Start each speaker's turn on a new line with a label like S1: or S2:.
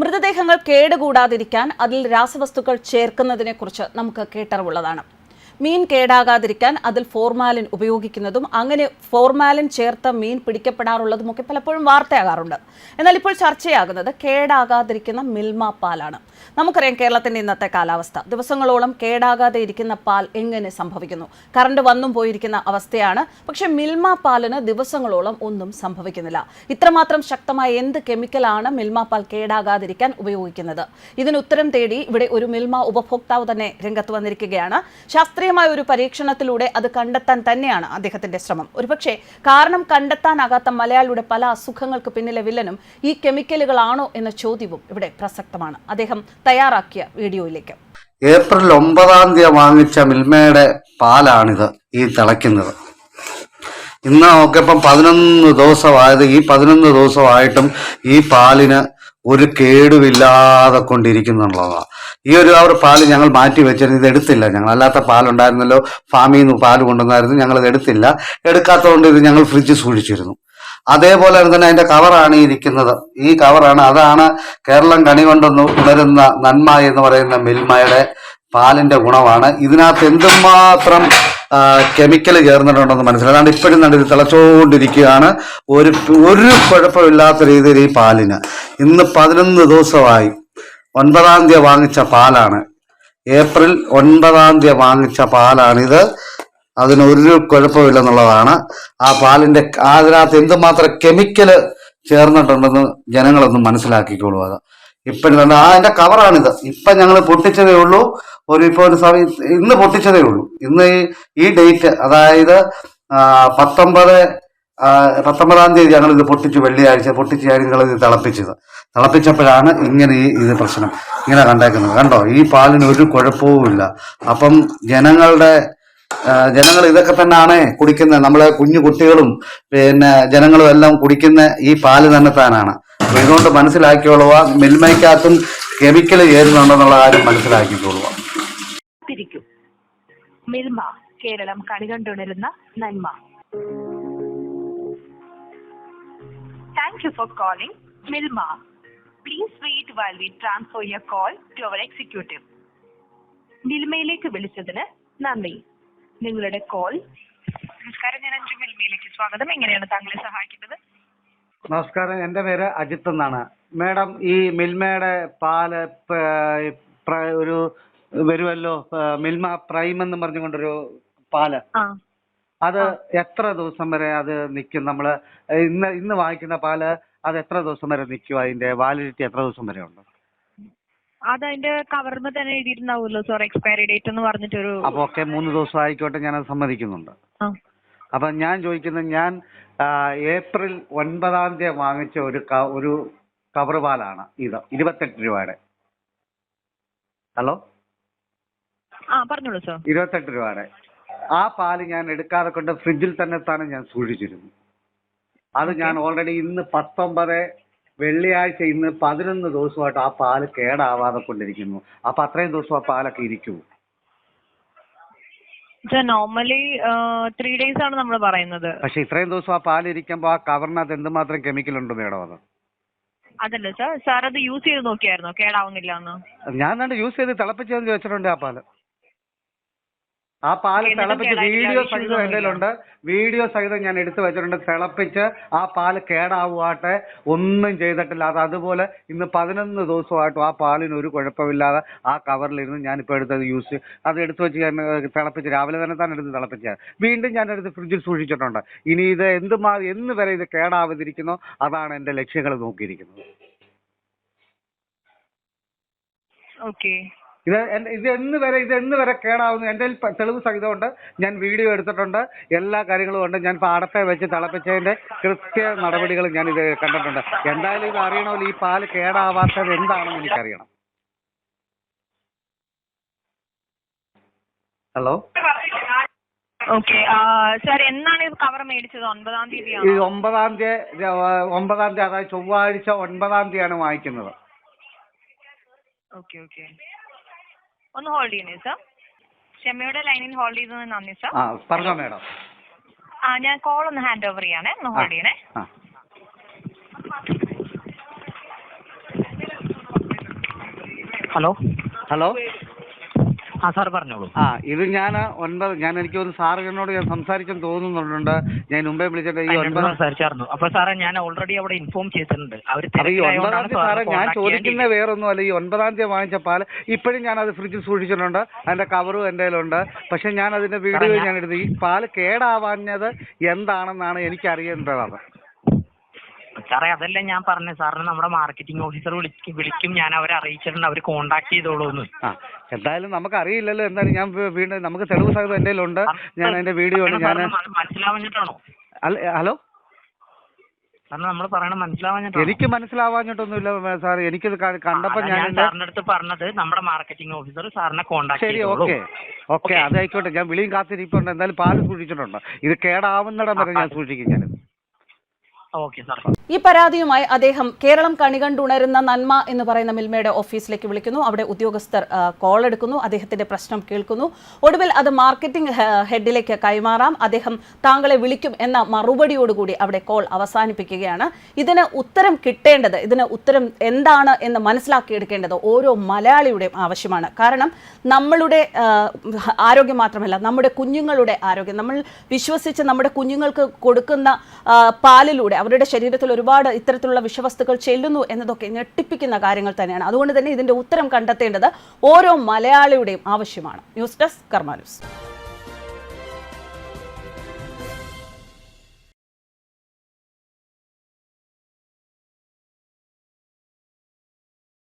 S1: മൃതദേഹങ്ങൾ കേടുകൂടാതിരിക്കാൻ അതിൽ രാസവസ്തുക്കൾ ചേർക്കുന്നതിനെക്കുറിച്ച് നമുക്ക് കേട്ടറിവുള്ളതാണ്. മീൻ കേടാകാതിരിക്കാൻ അതിൽ ഫോർമാലിൻ ഉപയോഗിക്കുന്നതും അങ്ങനെ ഫോർമാലിൻ ചേർത്ത മീൻ പിടിക്കപ്പെടാറുള്ളതുമൊക്കെ പലപ്പോഴും വാർത്തയാകാറുണ്ട്. എന്നാൽ ഇപ്പോൾ ചർച്ചയാകുന്നത് കേടാകാതിരിക്കുന്ന മിൽമ പാലാണ്. നമുക്കറിയാം കേരളത്തിന്റെ ഇന്നത്തെ കാലാവസ്ഥ. ദിവസങ്ങളോളം കേടാകാതെ ഇരിക്കുന്ന പാൽ എങ്ങനെ സംഭവിക്കുന്നു? കറണ്ട് വന്നും പോയിരിക്കുന്ന അവസ്ഥയാണ്. പക്ഷെ മിൽമ പാലിന് ദിവസങ്ങളോളം ഒന്നും സംഭവിക്കുന്നില്ല. ഇത്രമാത്രം ശക്തമായ എന്ത് കെമിക്കലാണ് മിൽമ പാൽ കേടാകാതിരിക്കാൻ ഉപയോഗിക്കുന്നത്? ഇതിന് ഉത്തരം തേടി ഇവിടെ ഒരു മിൽമ ഉപഭോക്താവ് തന്നെ രംഗത്ത് വന്നിരിക്കുകയാണ്. ശാസ്ത്രീയമായ ഒരു പരീക്ഷണത്തിലൂടെ അത് കണ്ടെത്താൻ തന്നെയാണ് അദ്ദേഹത്തിന്റെ ശ്രമം. ഒരുപക്ഷെ കാരണം കണ്ടെത്താനാകാത്ത മലയാളിയുടെ പല അസുഖങ്ങൾക്ക് പിന്നിലെ വില്ലനും ഈ കെമിക്കലുകളാണോ എന്ന ചോദ്യവും ഇവിടെ പ്രസക്തമാണ്. അദ്ദേഹം തയ്യാറാക്കിയ വീഡിയോയിലേക്ക്.
S2: ഏപ്രിൽ ഒമ്പതാം തീയതി വാങ്ങിച്ച മിൽമയുടെ പാലാണിത് ഈ തിളയ്ക്കുന്നത്. ഇന്ന് നോക്കിയപ്പം പതിനൊന്ന് ദിവസമായത് ഈ പതിനൊന്ന് ദിവസമായിട്ടും ഈ പാലിന് ഒരു കേടുമില്ലാതെ കൊണ്ടിരിക്കുന്നുള്ളതാണ് ഈ ഒരു അവർ പാൽ ഞങ്ങൾ മാറ്റി വെച്ചിരുന്നു. ഇത് എടുത്തില്ല. ഞങ്ങൾ അല്ലാത്ത പാലുണ്ടായിരുന്നല്ലോ. ഫാമിൽ നിന്ന് പാൽ കൊണ്ടുവന്നായിരുന്നു. ഞങ്ങൾ എടുത്തില്ല. എടുക്കാത്തതുകൊണ്ട് ഇത് ഞങ്ങൾ ഫ്രിഡ്ജ് സൂക്ഷിച്ചിരുന്നു. അതേപോലെ തന്നെ അതിന്റെ കവറാണ് ഇരിക്കുന്നത് ഈ കവറാണ് അതാണ് കേരളം കണി കൊണ്ടൊന്ന് ഉണരുന്ന നന്മ എന്ന് പറയുന്ന മിൽമയുടെ പാലിന്റെ ഗുണമാണ്. ഇതിനകത്ത് എന്തുമാത്രം കെമിക്കൽ ചേർന്നിട്ടുണ്ടെന്ന് മനസ്സിലായി. അതാണ് ഇപ്പോഴും കണ്ട് തിളച്ചുകൊണ്ടിരിക്കുകയാണ് ഒരു ഒരു കുഴപ്പമില്ലാത്ത രീതിയിൽ ഈ പാലിന്. ഇന്ന് പതിനൊന്ന് ദിവസമായി. ഒൻപതാം തീയതി വാങ്ങിച്ച പാലാണ്. ഏപ്രിൽ ഒൻപതാം തീയതി വാങ്ങിച്ച പാലാണിത്. അതിനൊരു കുഴപ്പമില്ലെന്നുള്ളതാണ്. ആ പാലിന്റെ അതിനകത്ത് എന്തുമാത്രം കെമിക്കൽ ചേർന്നിട്ടുണ്ടെന്ന് ജനങ്ങളൊന്ന് മനസ്സിലാക്കിക്കോളൂ അത്. ഇപ്പോഴും ആ അതിന്റെ കവറാണിത് ഇപ്പൊ ഞങ്ങൾ പൊട്ടിച്ചതേ ഉള്ളൂ. ഒരു ഇപ്പോൾ ഒരു സമയം ഇന്ന് പൊട്ടിച്ചതേ ഉള്ളൂ. ഇന്ന് ഈ ഡേറ്റ് അതായത് പത്തൊമ്പത് പത്തൊമ്പതാം തീയതി ഞങ്ങൾ ഇത് പൊട്ടിച്ചു വെള്ളിയാഴ്ച പൊട്ടിച്ച് ഞങ്ങൾ ഇത് തിളപ്പിച്ചത്. തിളപ്പിച്ചപ്പോഴാണ് ഇങ്ങനെ ഈ ഇത് പ്രശ്നം. ഇങ്ങനെ കണ്ടേക്കുന്നത്. കണ്ടോ? ഈ പാലിന് ഒരു കുഴപ്പവും ഇല്ല അപ്പം ജനങ്ങളുടെ ജനങ്ങൾ ഇതൊക്കെ തന്നെയാണ് കുടിക്കുന്നത്. നമ്മളെ കുഞ്ഞു കുട്ടികളും പിന്നെ ജനങ്ങളും എല്ലാം കുടിക്കുന്ന ഈ പാൽ തന്നെ താനാണ്. അപ്പൊ ഇതുകൊണ്ട് മനസ്സിലാക്കിയോളുക മിൽമയ്ക്കകത്തും കെമിക്കൽ ചേരുന്നുണ്ടെന്നുള്ള കാര്യം മനസ്സിലാക്കിക്കോളുക
S3: തിരിക്കും. മിൽമ കേരളം കണികണ്ടുണരുന്ന നന്മ. Thank for calling Milma please wait while we transfer your call to executive മിൽമയിലേക്ക് വിളിച്ചതിന് നന്ദി. നിങ്ങളുടെ കോൾ. നമസ്കാരം ഞാൻ അഞ്ചു മിൽമയിലേക്ക് സ്വാഗതം. എങ്ങനെയാണ് താങ്കളെ സഹായിക്കുന്നത്
S2: നമസ്കാരം. എന്റെ പേര് അജിത് എന്നാണ്. മേഡം ഈ മിൽമയുടെ പാൽ ഒരു വരുമല്ലോ മിൽമ പ്രൈം എന്ന് പറഞ്ഞുകൊണ്ടൊരു പാൽ.
S3: ആ.
S2: അത് എത്ര ദിവസം വരെ അത് നിൽക്കും? നമ്മൾ ഇന്ന് ഇന്ന് വാങ്ങിക്കുന്ന പാൽ അത് എത്ര ദിവസം വരെ നിൽക്കും? അതിന്റെ വാലിഡിറ്റി എത്ര ദിവസം വരെ ഉണ്ട്?
S3: അതതിന്റെ കവറിന് തന്നെ എഴുതിയിട്ടുണ്ടാവുമല്ലോ സോറി എക്സ്പയറി ഡേറ്റ് എന്ന് പറഞ്ഞിട്ടൊരു
S2: അപ്പൊ ഒക്കെ മൂന്ന് ദിവസം ആയിക്കോട്ടെ ഞാൻ അത്
S3: സമ്മതിക്കുന്നുണ്ട്.
S2: അപ്പൊ ഞാൻ ചോദിക്കുന്നത് ഞാൻ ഏപ്രിൽ ഒൻപതാം തീയതി വാങ്ങിച്ച ഒരു ഒരു കവർ പാലാണ് ഇത് ഇരുപത്തെട്ട് രൂപയുടെ. ഹലോ?
S3: ആ പറഞ്ഞോളൂ സാർ.
S2: ഇരുപത്തെട്ട് രൂപയുടെ. ആ പാൽ ഞാൻ എടുക്കാതെ കൊണ്ട് ഫ്രിഡ്ജിൽ തന്നെ തന്നെ ഞാൻ സൂക്ഷിച്ചിരുന്നു. അത് ഞാൻ ഓൾറെഡി ഇന്ന് പത്തൊമ്പത് വെള്ളിയാഴ്ച ഇന്ന് പതിനൊന്ന് ദിവസമായിട്ട് ആ പാൽ കേടാവാതെ കൊണ്ടിരിക്കുന്നു. അപ്പൊ അത്രയും ദിവസം ആ പാലൊക്കെ ഇരിക്കുമോ
S3: നോർമലി ത്രീ ഡേയ്സ് ആണ് നമ്മൾ പറയുന്നത്.
S2: പക്ഷെ ഇത്രയും ദിവസം ആ പാൽ ഇരിക്കുമ്പോൾ ആ കവറിനകത്ത് എന്തുമാത്രം കെമിക്കൽ ഉണ്ട് മേഡം അത്?
S3: അതല്ല സർ സാർ അത് യൂസ് ചെയ്ത് നോക്കിയായിരുന്നോ? കേടാവുന്നില്ല എന്ന്
S2: ഞാൻ യൂസ് ചെയ്ത് തിളപ്പിച്ചതിന് വെച്ചിട്ടുണ്ട് ആ പാൽ. ആ
S3: പാൽ
S2: തിളപ്പിച്ച് വീഡിയോ സഹിതം. എന്റെ ഉണ്ട്? വീഡിയോ സഹിതം ഞാൻ എടുത്തു വെച്ചിട്ടുണ്ട്. തിളപ്പിച്ച് ആ പാൽ കേടാവുവാട്ടെ ഒന്നും ചെയ്തിട്ടില്ല. അത് അതുപോലെ ഇന്ന് പതിനൊന്ന് ദിവസമായിട്ടും ആ പാലിന് ഒരു കുഴപ്പമില്ലാതെ ആ കവറിലിരുന്ന് ഞാനിപ്പോൾ എടുത്തത് യൂസ് അത് എടുത്തു വെച്ച് ഞാൻ തിളപ്പിച്ച് രാവിലെ തന്നെ തന്നെ എടുത്ത് തിളപ്പിച്ച വീണ്ടും ഞാൻ എടുത്ത് ഫ്രിഡ്ജിൽ സൂക്ഷിച്ചിട്ടുണ്ട്. ഇനി ഇത് എന്ത് എന്തുമാ എന്ന് വരെ ഇത് കേടാവാതിരിക്കുന്നോ? അതാണ് എന്റെ ലക്ഷ്യങ്ങൾ നോക്കിയിരിക്കുന്നത്.
S3: ഓക്കെ.
S2: ഇത് ഇത് എന്ന് വരെ ഇത് എന്ന് വരെ കേടാവുന്നു. എന്റെ കയ്യിൽ സഹിതം തെളിവ് സഹിതമുണ്ട് ഞാൻ വീഡിയോ എടുത്തിട്ടുണ്ട്. എല്ലാ കാര്യങ്ങളും ഉണ്ട്. ഞാൻ പാടത്തെ വെച്ച് തിളപ്പിച്ചതിന്റെ കൃത്യ നടപടികൾ ഞാൻ ഇത് കണ്ടിട്ടുണ്ട്. എന്തായാലും ഇത് അറിയണമല്ലോ ഈ പാൽ കേടാവാത്തത് എന്താണെന്ന് എനിക്കറിയണം. ഹലോ?
S3: ഓക്കെ സാർ എന്നാണ് ഇത് കവർ മേടിച്ചത്? ഒൻപതാം
S2: ഈ
S3: തീയതിയാണോ
S2: ഒമ്പതാം തീയതി ഒമ്പതാം തീയതി അതായത് ചൊവ്വാഴ്ച ഒൻപതാം തീയതിയാണ് വാങ്ങിക്കുന്നത്.
S3: Okay okay. ഒന്ന് ഹോൾഡ് ചെയ്യണേ സർ ക്ഷമയുടെ ലൈനിൽ ഹോൾഡ് ചെയ്തത് നന്ദി സർ
S2: ആ പറഞ്ഞോ മേഡം.
S3: ആ ഞാൻ കോൾ ഒന്ന് ഹാൻഡ് ഓവർ ചെയ്യാണേ. ഒന്ന് ഹോൾഡ് ചെയ്യണേ.
S2: ആ.
S4: ഹലോ
S2: ഹലോ
S4: ആ സാർ പറഞ്ഞോളൂ.
S2: ആ ഇത് ഞാൻ ഒൻപത് ഞാൻ എനിക്ക് ഒരു സാറിനോട് ഞാൻ സംസാരിച്ചെന്ന് തോന്നുന്നുണ്ട്. ഞാൻ മുമ്പേ വിളിച്ചിട്ട് ഈ
S4: എന്നോട്
S2: ഒൻപതാം
S4: സംസാരിച്ചായിരുന്നു. അപ്പൊ സാറേ ഞാൻ ഓൾറെഡി അവിടെ ഇൻഫോം ചെയ്തിട്ടുണ്ട്. അവർ
S2: അപ്പൊ ഈ ഒൻപതാം തീയതി സാറേ ഞാൻ ചോദിക്കുന്ന വേറൊന്നും അല്ല ഈ ഒൻപതാം തീയതി വാങ്ങിച്ച പാൽ ഇപ്പോഴും ഞാൻ അത് ഫ്രിഡ്ജിൽ സൂക്ഷിച്ചിട്ടുണ്ട്. അതിന്റെ കവറും എന്റെ കയ്യിലുണ്ട്. പക്ഷെ ഞാൻ അതിന്റെ വീഡിയോ
S4: ഞാൻ-
S2: ഞാൻ എടുത്തു ഈ പാൽ കേടാവാഞ്ഞത് എന്താണെന്നാണ് എനിക്ക് അറിയേണ്ടത്
S4: സാറേ അതല്ല ഞാൻ പറഞ്ഞു. സാറിന് നമ്മുടെ മാർക്കറ്റിംഗ് ഓഫീസർ വിളിക്കും വിളിക്കും. ഞാൻ അവരെ അറിയിച്ചിട്ടുണ്ട്. അവർ കോണ്ടാക്ട് ചെയ്തോളൂ എന്ന്
S2: ആ എന്തായാലും നമുക്ക് അറിയില്ലല്ലോ എന്തായാലും ഞാൻ വീണ്ടും നമുക്ക് തെളിവ് സഹിതം എന്റെ ഉണ്ട്. ഞാൻ അതിന്റെ വീഡിയോ ഉണ്ട് ഞാൻ
S4: മനസ്സിലാവഞ്ഞിട്ടാണോ?
S2: അല്ല ഹലോ?
S4: നമ്മൾ
S2: എനിക്ക് മനസ്സിലാവാഞ്ഞിട്ടൊന്നുമില്ല സാർ എനിക്ക് കണ്ടപ്പോൾ കണ്ടപ്പോ ഞാൻ
S4: സാറിന്റെ അടുത്ത് പറഞ്ഞത് നമ്മുടെ മാർക്കറ്റിംഗ് ഓഫീസർ സാറിനെ കോണ്ടാക്ട്
S2: ശരി ഓക്കെ ഓക്കെ അതായിക്കോട്ടെ. ഞാൻ വിളിയും കാത്തിരിപ്പുണ്ട്. എന്തായാലും പാൽ സൂക്ഷിച്ചിട്ടുണ്ട്. ഇത് കേടാവുന്നിടം വരെ ഞാൻ സൂക്ഷിക്കും ഞാൻ
S4: ഓക്കെ സാർ
S1: ഈ പരാതിയുമായി അദ്ദേഹം കേരളം കണികണ്ടുണരുന്ന നന്മ എന്ന് പറയുന്ന മിൽമയുടെ ഓഫീസിലേക്ക് വിളിക്കുന്നു. അവിടെ ഉദ്യോഗസ്ഥർ കോൾ എടുക്കുന്നു. അദ്ദേഹത്തിന്റെ പ്രശ്നം കേൾക്കുന്നു. ഒടുവിൽ അത് മാർക്കറ്റിംഗ് ഹെഡിലേക്ക് കൈമാറാം. അദ്ദേഹം താങ്കളെ വിളിക്കും എന്ന മറുപടിയോടുകൂടി അവിടെ കോൾ അവസാനിപ്പിക്കുകയാണ്. ഇതിന് ഉത്തരം കിട്ടേണ്ടത് ഇതിന് ഉത്തരം എന്താണ് എന്ന് മനസ്സിലാക്കിയെടുക്കേണ്ടത് ഓരോ മലയാളിയുടെയും ആവശ്യമാണ്. കാരണം നമ്മളുടെ ആരോഗ്യം മാത്രമല്ല നമ്മുടെ കുഞ്ഞുങ്ങളുടെ ആരോഗ്യം. നമ്മൾ വിശ്വസിച്ച് നമ്മുടെ കുഞ്ഞുങ്ങൾക്ക് കൊടുക്കുന്ന പാലിലൂടെ അവരുടെ ശരീരത്തിൽ ഒരുപാട് ഇത്തരത്തിലുള്ള വിഷവസ്തുക്കൾ ചെല്ലുന്നു എന്നതൊക്കെ ഞെട്ടിപ്പിക്കുന്ന കാര്യങ്ങൾ തന്നെയാണ്. അതുകൊണ്ട് തന്നെ ഇതിന്റെ ഉത്തരം കണ്ടെത്തേണ്ടത് ഓരോ മലയാളിയുടെയും ആവശ്യമാണ്. News desk Karma news.